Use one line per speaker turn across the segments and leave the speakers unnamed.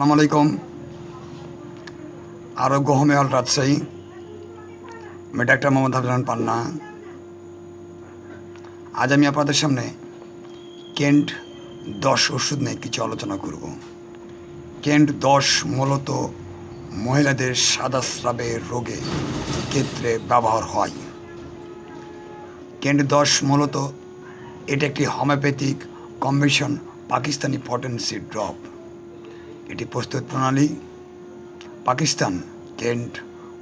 আসসালামু আলাইকুম। আরোগ্য হোমিওল রাজশাহী। আমি ডাক্তার মোহাম্মদ হাফিজান পান্না। আজ আমি আপনাদের সামনে কেন্ট দশ ওষুধ নিয়ে কিছু আলোচনা করব। কেন্ট দশ মূলত মহিলাদের সাদা স্রাবের রোগে ক্ষেত্রে ব্যবহার হয়। কেন্ট দশ মূলত এটা একটি homeopathic combination Pakistani potency drop এটি প্রস্তুত প্রণালী পাকিস্তান কেন্ট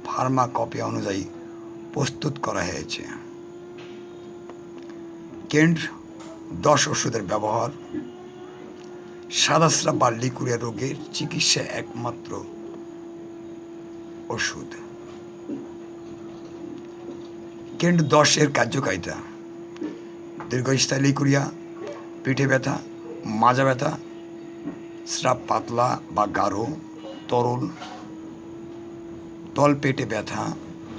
ফার্মা কপি অনুযায়ী প্রস্তুত করা হয়েছে। কেন্ট দশ ওষুধের ব্যবহার, সাদাস্রা বা লিকুরিয়া রোগের চিকিৎসা একমাত্র ওষুধ। কেন্ট দশ এর কার্যকারিতা, দীর্ঘস্থায়ী লিকুরিয়া পিঠে ব্যথা, মাজা ব্যথা স্রাব পাতলা বা গাঢ়, তরল, তলপেটে ব্যথা,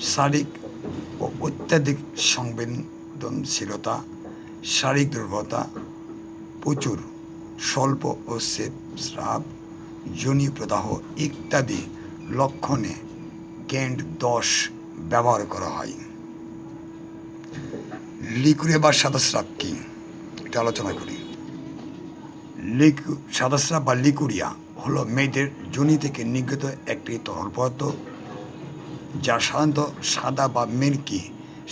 শারীরিক ও অত্যাধিক সংবেদনশীলতা, শারীরিক দুর্বলতা, প্রচুর স্বল্প ও স্রাব যোনি প্রদাহ ইত্যাদি লক্ষণে কেন্ট দশ ব্যবহার করা হয়। লিকুরে বা সাদা স্রাব কী? এটা আলোচনা করি। লিকু সাদাস্রাব বা লিকুরিয়া হলো মেয়েদের যোনি থেকে নির্গত একটি তরল পদার্থ যা সাধারণত সাদা বা মেরকি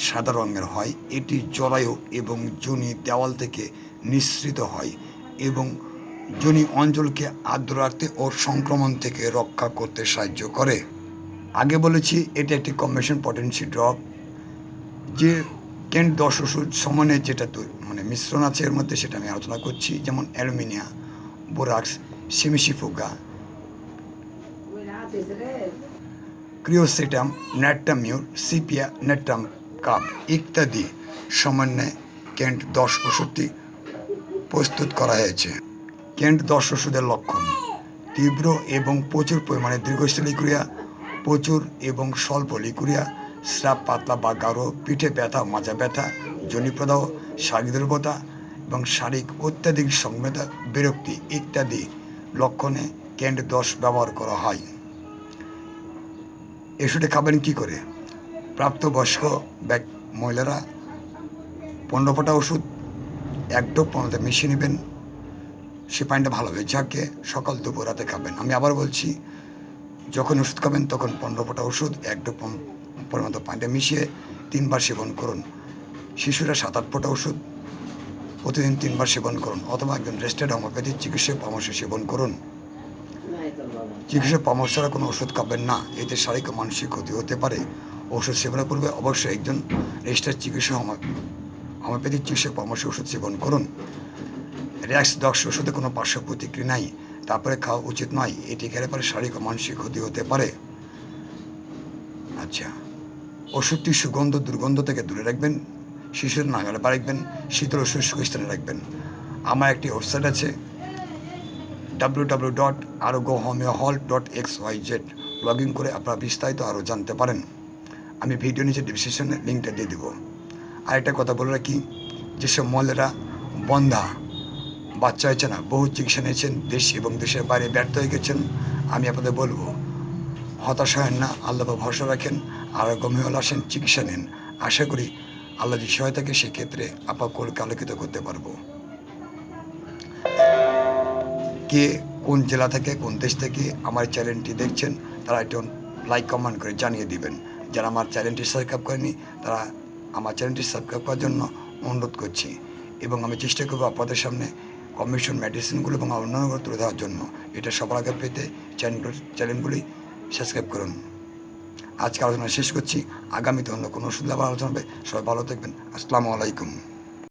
সাদা রঙের হয়। এটি জরায়ু এবং যোনি দেওয়াল থেকে নিঃসৃত হয় এবং যোনি অঞ্চলকে আর্দ্র রাখতে ও সংক্রমণ থেকে রক্ষা করতে সাহায্য করে। আগে বলেছি, এটি একটি কম্বিনেশন পটেন্সি ড্রপ, যে কেন্ট দশ ওষুধ সমানে যেটা মানে মিশ্রণ আছে এর মধ্যে সেটা আমি আলোচনা করছি, যেমন অ্যালুমিনিয়া, বোরাক্স সেমিসিফোগা ক্রিওসেটাম, ন্যাট্টামিউর, সিপিয়া নেট্টাম কাপ ইত্যাদি সমন্বয়ে কেন্ট দশ ওষুধটি প্রস্তুত করা হয়েছে। কেন্ট দশ ওষুধের লক্ষণ, তীব্র এবং প্রচুর পরিমাণে দীর্ঘস্থায়ী লিকুরিয়া প্রচুর এবং স্বল্প লিকুরিয়া স্রাব, পাতলা বা গাঢ়, পিঠে ব্যথা, মাজা ব্যথা জনিপ্রদাহ শারীরিক দুর্বলতা এবং শারীরিক অত্যাধিক সংবেদা, বিরক্তি ইত্যাদি লক্ষণে কেন্ট দশ ব্যবহার করা হয়। এসুটে খাবেন কি করে? প্রাপ্তবয়স্ক মহিলারা পনেরো ফোঁটা ওষুধ, এক ডোপ পনেরোতে মিশিয়ে নেবেন। সে পানিটা ভালো হবে যাকে, সকাল দুপুর রাতে খাবেন। আমি আবার বলছি, যখন ওষুধ খাবেন তখন পনেরো ফোঁটা ওষুধ, এক ডোপ পরিমাণ পানিটা মিশিয়ে তিনবার সেবন করুন। শিশুরা সাত আট ফোঁটা ওষুধ প্রতিদিন তিনবার সেবন করুন অথবা একজন রেস্টেড হোমিওপ্যাথিক চিকিৎসক পরামর্শ সেবন করুন। চিকিৎসক পরামর্শ ছাড়া কোনো ওষুধ খাবেন না, এতে শারীরিক মানসিক ক্ষতি হতে পারে। ওষুধ সেবনের পূর্বে অবশ্যই একজন রেজিস্টার চিকিৎসক হোমো- হোমিওপ্যাথিক চিকিৎসক পরামর্শে ওষুধ সেবন করুন। র্যাক্স দক্ষ ওষুধে কোনো পার্শ্ব প্রতিক্রিয়া নাই, তারপরে খাওয়া উচিত নয়, এটি খেলে পরে শারীরিক মানসিক ক্ষতি হতে পারে। আচ্ছা। ওষুধটি সুগন্ধ দুর্গন্ধ থেকে দূরে রাখবেন, শিশুর নাগালে পা রাখবেন, শীতল ওষুধ স্থানে রাখবেন। আমার একটি ওয়েবসাইট আছে W W dot Arogya homeo hall dot X Y Z log in করে আপনারা বিস্তারিত আরও জানতে পারেন। আমি ভিডিও নিচে ডিসক্রিপশনে লিঙ্কটা দিয়ে দেবো। আরেকটা কথা বলে রাখি, যেসব মহিলারা বন্ধা বাচ্চা হয়েছে না, বহু চিকিৎসা নিয়েছেন, দেশ এবং দেশের বাইরে ব্যর্থ হয়ে গেছেন, আমি আপনাদের বলব হতাশ হয় না, আল্লাহ ভরসা রাখেন আরোগ্য হল আসেন চিকিৎসা নেন। আশা করি আল্লাহ যে সহায়তাকে সেক্ষেত্রে আপনার কোলকে আলোকিত করতে পারব। কে কোন জেলা থেকে, কোন দেশ থেকে আমার চ্যানেলটি দেখছেন, তারা একটু লাইক, কমেন্ট করে জানিয়ে দিবেন। যারা আমার চ্যানেলটি সাবস্ক্রাইব করেনি তারা আমার চ্যানেলটি সাবস্ক্রাইব করার জন্য অনুরোধ করছি। এবং আমি চেষ্টা করব আপনাদের সামনে কমিশন মেডিসিনগুলো এবং অন্যান্যগুলো তুলে দেওয়ার জন্য। এটা সবার আগে পেতে চ্যানেল চ্যানেলগুলি সাবস্ক্রাইব করুন। আজকে আলোচনা শেষ করছি। আগামীতে অন্য কোনো আবার আলোচনা হবে। সবাই ভালো থাকবেন। আসসালামু আলাইকুম।